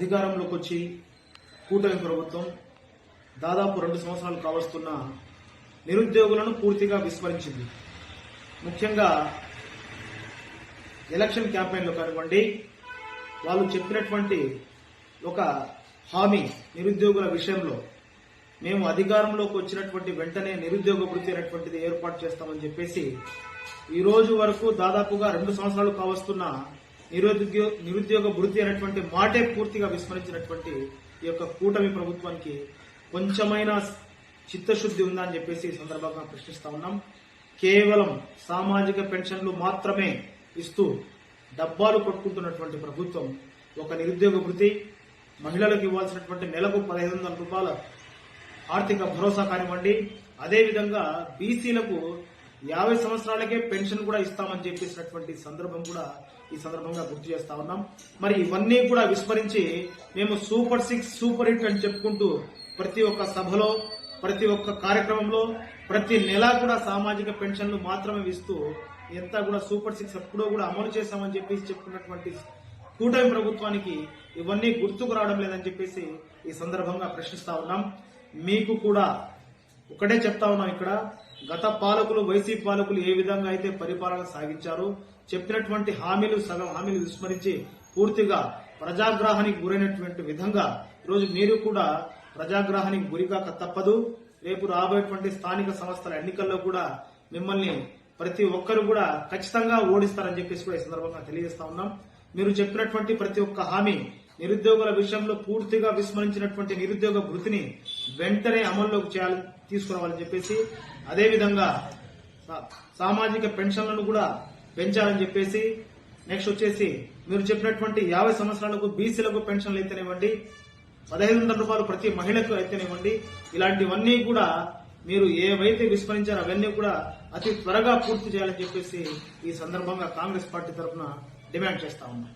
అధికారంలోకి వచ్చి కూటమి ప్రభుత్వం దాదాపు రెండు సంవత్సరాలు కావస్తున్న నిరుద్యోగులను పూర్తిగా విస్మరించింది. ముఖ్యంగా ఎలక్షన్ క్యాంపెయిన్లో కానివ్వండి వాళ్ళు చెప్పినటువంటి ఒక హామీ నిరుద్యోగుల విషయంలో మేము అధికారంలోకి వచ్చినటువంటి వెంటనే నిరుద్యోగ వృత్తి అనేటువంటిది ఏర్పాటు చేస్తామని చెప్పేసి ఈ రోజు వరకు దాదాపుగా రెండు సంవత్సరాలు కావస్తున్న నిరుద్యోగ నిరుద్యోగ వృత్తి అనేటువంటి మాటే పూర్తిగా విస్మరించినటువంటి ఈ యొక్క కూటమి ప్రభుత్వానికి కొంచెమైనా చిత్తశుద్ధి ఉందా అని చెప్పేసి ఈ సందర్భంగా ప్రశ్నిస్తా ఉన్నాం. కేవలం సామాజిక పెన్షన్లు మాత్రమే ఇస్తూ డబ్బాలు కొట్టుకుంటున్నటువంటి ప్రభుత్వం ఒక నిరుద్యోగ వృత్తి మహిళలకు ఇవ్వాల్సినటువంటి నెలకు పదహైదు వందల రూపాయల ఆర్థిక భరోసా కానివ్వండి అదేవిధంగా బీసీలకు యాభై సంవత్సరాలకే పెన్షన్ కూడా ఇస్తామని చెప్పేసినటువంటి సందర్భం కూడా ఈ సందర్భంగా గుర్తు చేస్తా ఉన్నాం. మరి ఇవన్నీ కూడా విస్మరించి మేము సూపర్ సిక్స్ సూపర్ హిట్ అని చెప్పుకుంటూ ప్రతి ఒక్క సభలో ప్రతి ఒక్క కార్యక్రమంలో ప్రతి నెల కూడా సామాజిక పెన్షన్లు మాత్రమే ఇస్తూ ఎంత కూడా సూపర్ సిక్స్ ఎప్పుడో కూడా అమలు చేశామని చెప్పేసి చెప్పుకున్నటువంటి కూటమి ప్రభుత్వానికి ఇవన్నీ గుర్తుకు రావడం లేదని చెప్పేసి ఈ సందర్భంగా ప్రశ్నిస్తా ఉన్నాం. మీకు కూడా ఒకటే చెప్తా ఉన్నాం ఇక్కడ. గత పాలకులు వైసీపీ పాలకులు ఏ విధంగా అయితే పరిపాలన సాగించారో చెప్పినటువంటి హామీలు సగం హామీలు విస్మరించి పూర్తిగా ప్రజాగ్రహానికి గురైనటువంటి విధంగా ఈరోజు మీరు కూడా ప్రజాగ్రహానికి గురికాక తప్పదు. రేపు రాబోయేటువంటి స్థానిక సంస్థల ఎన్నికల్లో కూడా మిమ్మల్ని ప్రతి ఒక్కరు కూడా ఖచ్చితంగా ఓడిస్తారని చెప్పేసి కూడా ఈ సందర్భంగా తెలియజేస్తా ఉన్నాం. మీరు చెప్పినటువంటి ప్రతి ఒక్క హామీ నిరుద్యోగుల విషయంలో పూర్తిగా విస్మరించినటువంటి నిరుద్యోగ వృత్తిని వెంటనే అమల్లోకి చేయాలి తీసుకురావాలని చెప్పేసి అదేవిధంగా సా- సామాజిక పెన్షన్లను కూడా పెంచాలని చెప్పేసి నెక్స్ట్ వచ్చేసి మీరు చెప్పినటువంటి యాభై సంవత్సరాలకు బీసీలకు పెన్షన్లు అయితేనివ్వండి పదహైదు వందల రూపాయలు ప్రతి మహిళకు అయితేనివ్వండి ఇలాంటివన్నీ కూడా మీరు ఏవైతే విస్మరించారో అవన్నీ కూడా అతి త్వరగా పూర్తి చేయాలని చెప్పేసి ఈ సందర్భంగా కాంగ్రెస్ పార్టీ తరఫున డిమాండ్ చేస్తా ఉన్నాం.